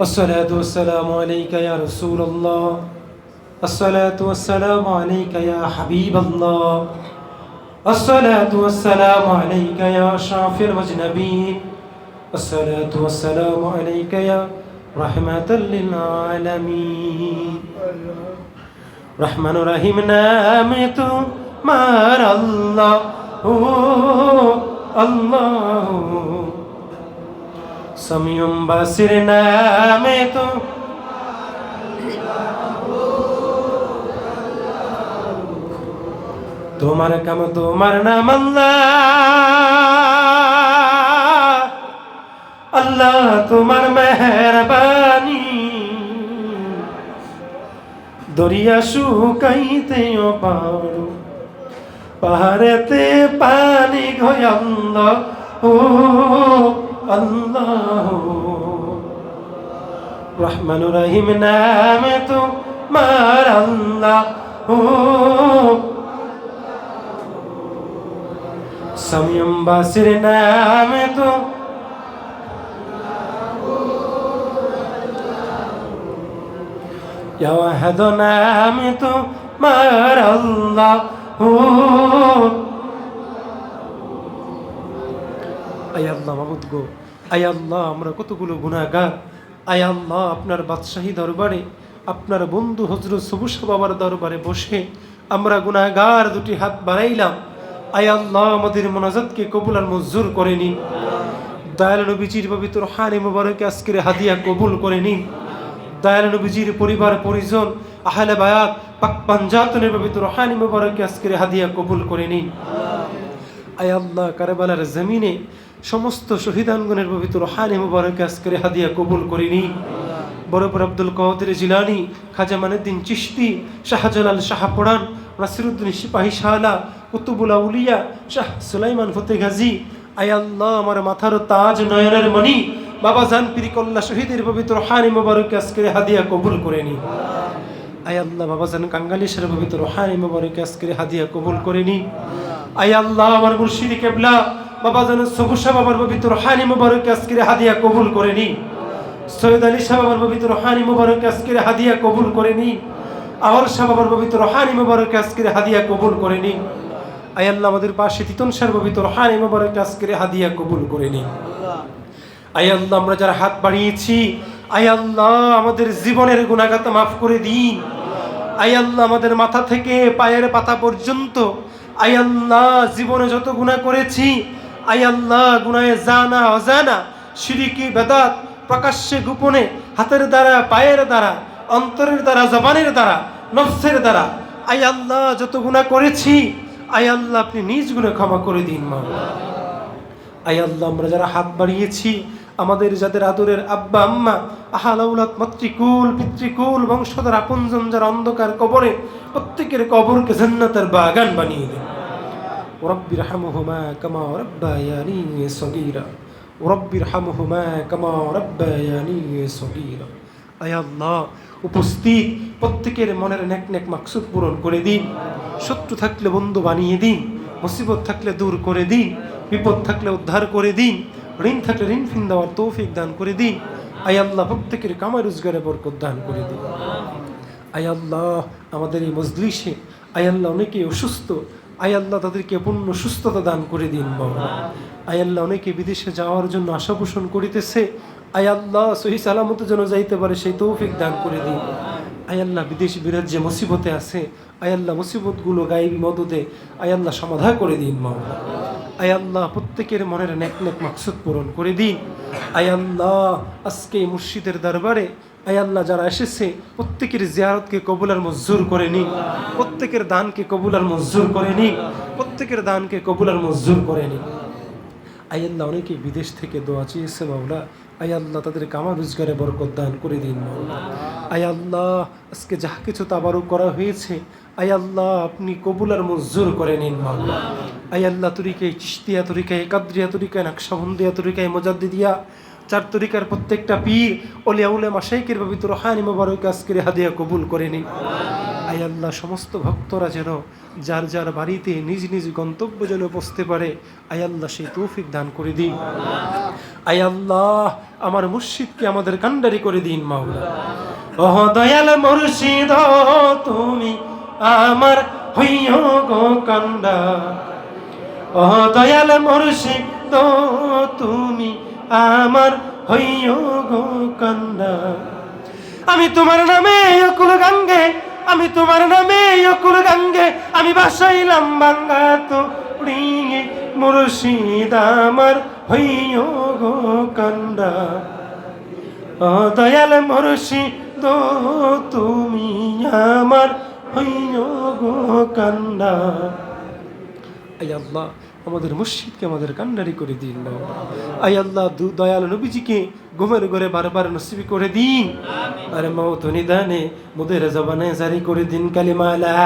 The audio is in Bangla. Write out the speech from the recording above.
الصلاة والسلام عليك يا رسول الله. الصلاة والسلام عليك يا حبيب الله. الصلاة والسلام عليك يا شافع وجنبي الصلاة والسلام عليك يا رحمة للعالمين. رحمن رحيم نام تمار الله. الله. সমিয়ম বাসির নামে তো। তোমার কাম, তোমার নাম আল্লাহ। আল্লাহ তোমার মেহরবানি। দরিয়া শুকাইতে পারো পাহাড়েতে পানি ঘয় ও আল্লাহ রহমান রহিম নামে তো মার আল্লাহ ও সময়ম বাসির নামে তো يا واحد نامت مار الله আয় আল্লাহ মাবুদ গো। আয় আমরা কতগুলো গুণাগার আয় আল্লাহ, আপনার বাদশাহী দরবারে, আপনার বন্ধু হজরত সবুসা বাবার দরবারে বসে আমরা গুণাগার দুটি হাত বাড়াইলাম। আয় আল্লাহ, আমাদের মোনাজাতকে কবুল আর মঞ্জুর করে নিন। দয়াল নবীজির পবিত্র হানি মুবারকে আজকের হাদিয়া কবুল করে নিন। দয়াল নবীজির পরিবার, পরিজন, আহলে বায়াত, পাক পাঞ্জাতনের পবিত্র হানি মুবারকে আজকের হাদিয়া কবুল করে নিন। আয় আল্লাহ, কারবালার জমিনে সমস্ত শহীদানগণের পবিত্র হানি মুবারকে আজকের হাদিয়া কবুল করিনি। নিন বরবর আব্দুল কওয়াদের জিলানি, খাজা মানুদ্দিন চিশতি, শাহজালাল শাহপড়ান নাসিরুদ্দিন সিপাহী শাহলা কুতুবুল আউলিয়া, শাহ সুলাইমান ফতে গাজী আয়াল্লাহ আমার মাথার তাজ নয়নের মণি, বাবা জান পিরিকল্লা শহীদের পবিত্র হানি মুবারকে আজকের হাদিয়া কবুল করে নি আয় বাবা জান কাঙ্গালিশের পবিত্র হানি মুবারকে আজকের হাদিয়া কবুল করে নি আয় আল্লাহ, আমার মুর্শিদি কেবলা বাবা জান সবুসা বাবার পবিত্র হানি মুবারকে আজকের হাদিয়া কবুল করে নি। সৈয়দ আলী শাহ বাবার পবিত্র হানি মুবারকে আজকের হাদিয়া কবুল করে নি। আওয়াল শাহ বাবার পবিত্র হানি মুবারকে আজকের হাদিয়া কবুল করে নি। আয় আল্লাহ আমাদের পাশে তিতন শাহ পবিত্র হানি মুবারকে আজকের হাদিয়া কবুল করে নি। আয় আল্লাহ, আমরা যারা হাত বাড়িয়েছি আয় আল্লাহ, আমাদের জীবনের গুণাগাত মাফ করে দিন। আয় আল্লাহ, আমাদের মাথা থেকে পায়ের পাতা পর্যন্ত আয় আল্লাহ, জীবনে যত গুণা করেছি আয় আল্লাহ, গুনায় জানা, অজানা, সিরিকি, বেদাত, প্রকাশ্যে, গোপনে, হাতের দ্বারা, পায়ের দ্বারা, অন্তরের দ্বারা, জবানের দ্বারা, নফসের দ্বারা, আয় আল্লাহ, যত গুণা করেছি, আয় আল্লাহ, আপনি নিজ গুণে ক্ষমা করে দিন, মা। আয় আল্লাহ, আমরা যারা হাত বাড়িয়েছি, আমাদের যাদের আদরের আব্বা, আম্মা আহালাউলাত মাতৃকুল, পিতৃকুল, বংশধর, আপনজন, যারা অন্ধকার কবরে, প্রত্যেকের কবরকে জান্নাতের বাগান বানিয়ে দেন। রব্বি রাহমুহুমা কামা রব্বায়ানি সগীরা। রব্বি রাহমুহুমা কামা রব্বায়ানি সগীরা। আয় আল্লাহ, উপস্থিত প্রত্যেকের মনের নেক নেক মাকসুদ পূরণ করে দিন। শত্রু থাকলে বন্ধু বানিয়ে দিন, মুসিবত থাকলে দূর করে দিন, বিপদ থাকলে উদ্ধার করে দিন, ঋণ থাকলে ঋণ ফিন দেওয়ার তৌফিক দান করে দিন। আয় প্রত্যেকের কামাই রোজগারে বরকত দান করে দিন। আয় আমাদের এই মজলিসে, আয় আল্লাহ অনেকে অসুস্থ আয় আল্লাহ তাদেরকে পূর্ণ সুস্থতা দান করে দিন বাবা আয় আল্লাহ অনেকে বিদেশে যাওয়ার জন্য আশা পোষণ করিতেছে। আয় আল্লাহ, সহি সালামত যেন যাইতে পারে, সেই তৌফিক দান করে দিন। আয় আল্লাহ বিদেশ বিরাট যে মুসিবতে আছে, আয় আল্লাহ মুসিবতগুলো গায়েবী মদতে আয় আল্লাহ সমাধা করে দিন মাওলা আয় আল্লাহ প্রত্যেকের মনের নেক নেক মাকসুদ পূরণ করে দিন। আয় আল্লাহ আজকে মুর্শিদের দরবারে আয় আল্লাহ, যারা এসেছে, প্রত্যেকের জিয়ারতকে কবুলার মঞ্জুর করে নিন প্রত্যেকের দানকে কবুলার মঞ্জুর করে নিন প্রত্যেকের দানকে কবুলার মঞ্জুর করে নিন আয় আল্লাহ, অনেকে বিদেশ থেকে দোয়া চেয়েছে মাওলা। আয় আল্লাহ তাদের কামা রোজগারে বরকত দান করে দিন মাওলা। আল্লাহ, আজকে যা কিছু তাবারুক করা হয়েছে, আয় আল্লাহ, আপনি কবুলার মঞ্জুর করে নিন মাওলা। আয় আল্লাহ, তরিকায় চিস্তিয়া তরিকায় কাদ্রিয়া, তরিকায় নাকশাবন্দিয়া, তরিকায় মোজাদ্দিদিয়া চার তরিকার প্রত্যেকটা পীর অলিয়া উলে মাসাইকের পবিত্র হানি মোবারক আজকের হাদিয়া কবুল করে নিন। আয় আল্লাহ, সমস্ত ভক্তরা যেন যার যার বাড়িতে নিজ নিজ গন্তব্য যেন পৌঁছতে পারে, আয় আল্লাহ সেই তৌফিক দান করে দিন। আয় আল্লাহ, আমার মুর্শিদকে আমাদের কান্ডারি করে দিন, মাওলা। ওহ দয়াল মুর্শিদ, তুমি আমার হইয় গো কান্ডা ও দয়াল মুর্শিদ, তুমি আমার হইয় গো কান্দা আমি তোমার নামে অকুল গাঙ্গে, আমি তোমার নামে অকুল গাঙ্গে, আমি বাসাইলাম বাঙ্গা তো রিঙে মুর্শিদ আমার হইয় গো কান্দা ও দয়াল মুর্শিদ, তুমি আমার হইয় গো কান্দা আল্লাহ। আমাদের মুর্শিদকে আমাদের কান্ডারি করে দিন। আই আল্লাহ দয়াল নবীজিকে ঘুমের ঘরে বারবার নসিবি করে দিন আরে মত নিদানে মুদের জবানে জারি করে দিন কালিমালা